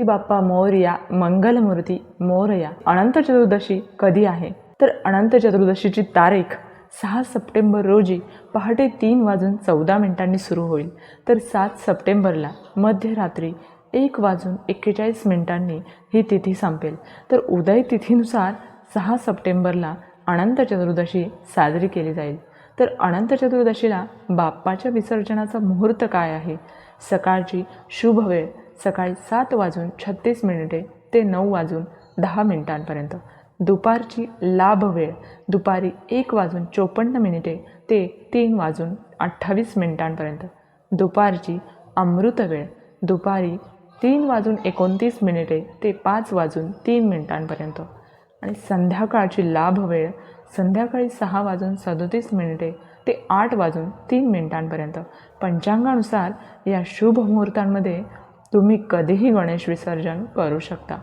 बाप्पा मोरया मंगलमूर्ती मोरया अनंत चतुर्दशी कधी आहे? तर अनंत चतुर्दशीची तारीख सहा सप्टेंबर रोजी पहाटे तीन वाजून चौदा मिनिटांनी सुरू होईल. तर सात सप्टेंबरला मध्यरात्री एक वाजून एक्केचाळीस मिनिटांनी ही तिथी संपेल. तर उदय तिथीनुसार सहा सप्टेंबरला अनंत चतुर्दशी साजरी केली जाईल. तर अनंत चतुर्दशीला बाप्पाच्या विसर्जनाचा मुहूर्त काय आहे? सकाळची शुभ वेळ सकाळी सात वाजून छत्तीस मिनिटे ते नऊ वाजून दहा मिनिटांपर्यंत. दुपारची लाभ वेळ दुपारी एक वाजून चोपन्न मिनिटे ते तीन वाजून अठ्ठावीस मिनिटांपर्यंत. दुपारची अमृत वेळ दुपारी तीन वाजून एकोणतीस मिनिटे ते पाच वाजून तीन मिनिटांपर्यंत. आणि संध्याकाळची लाभ वेळ संध्याकाळी सहा वाजून सदोतीस मिनिटे ते आठ वाजून तीन मिनिटांपर्यंत. पंचांगानुसार या शुभ मुहूर्तांमध्ये तुम्ही कधीही गणेश विसर्जन करू शकता.